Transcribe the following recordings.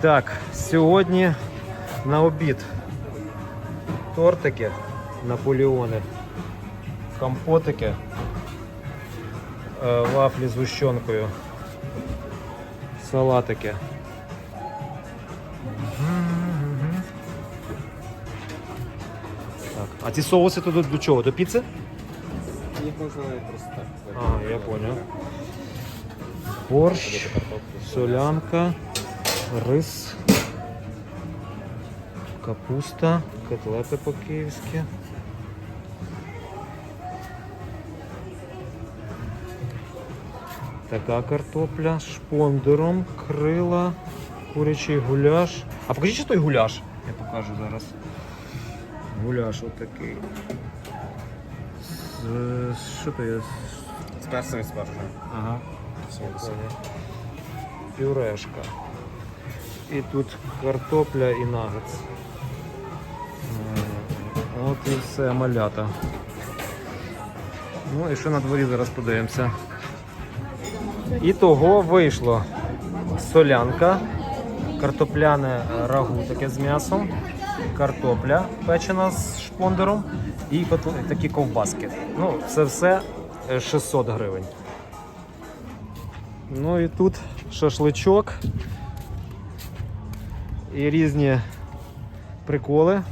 Так, сьогодні на обід тортики наполеони, компотики, е, вафлі з гущенкою, салатики. Так, а ці соуси до, до чого? До піци? Їх можна просто так. А, я понял. Борщ, солянка, рис, капуста, котлети по-київськи. Така картопля з шпондером, крила, курячий гуляш. А покажіть, що той гуляш. Я покажу зараз. Гуляш отакий. З, що то є? З перцем і спаржею. Ага. Соус. Пюрешка. І тут картопля і нагетс. М, От і все малята. Ну і що на дворі зараз подивимося. І того вийшло солянка, картопляне рагу таке з м'ясом, картопля печена з шпондером і такі ковбаски. Ну, це все е, 600 гривень. Ну і тут шашличок і різні приколи.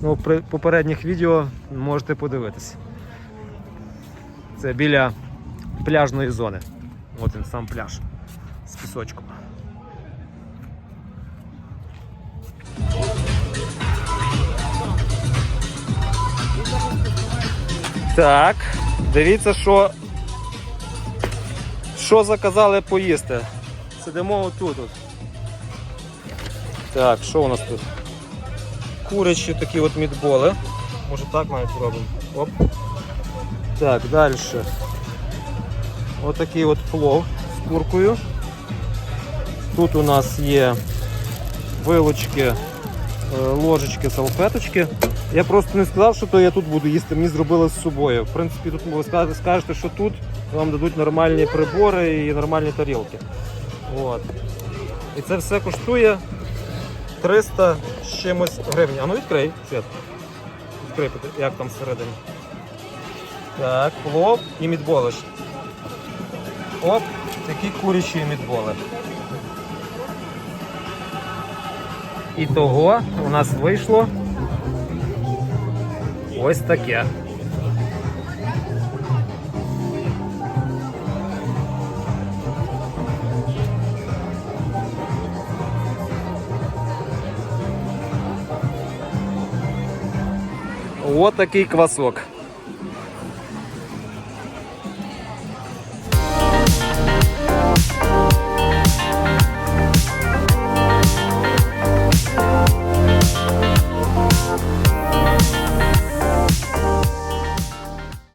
Ну, при попередніх відео можете подивитись. Це біля пляжної зони. От він сам пляж з пісочком. Так, дивіться, що що заказали поїсти? Сидимо отут. От. Так, що у нас тут? Курячі такі от мідболи. Може так навіть зробимо. Оп. Так, далі. Отакий от плов з куркою. Тут у нас є вилочки, е, ложечки, салфеточки. Я просто не сказав, що то я тут буду їсти, мені зробили з собою. В принципі, тут ви скажете, скажете, що тут вам дадуть нормальні прибори і нормальні тарілки. От. І це все коштує 300 з чимось гривень. А ну відкрий, Свят. Відкрий, як там всередині. Так, плов і мідболи. ж. Оп, такі курячі мідболи. І того у нас вийшло ось таке. От такий квасок.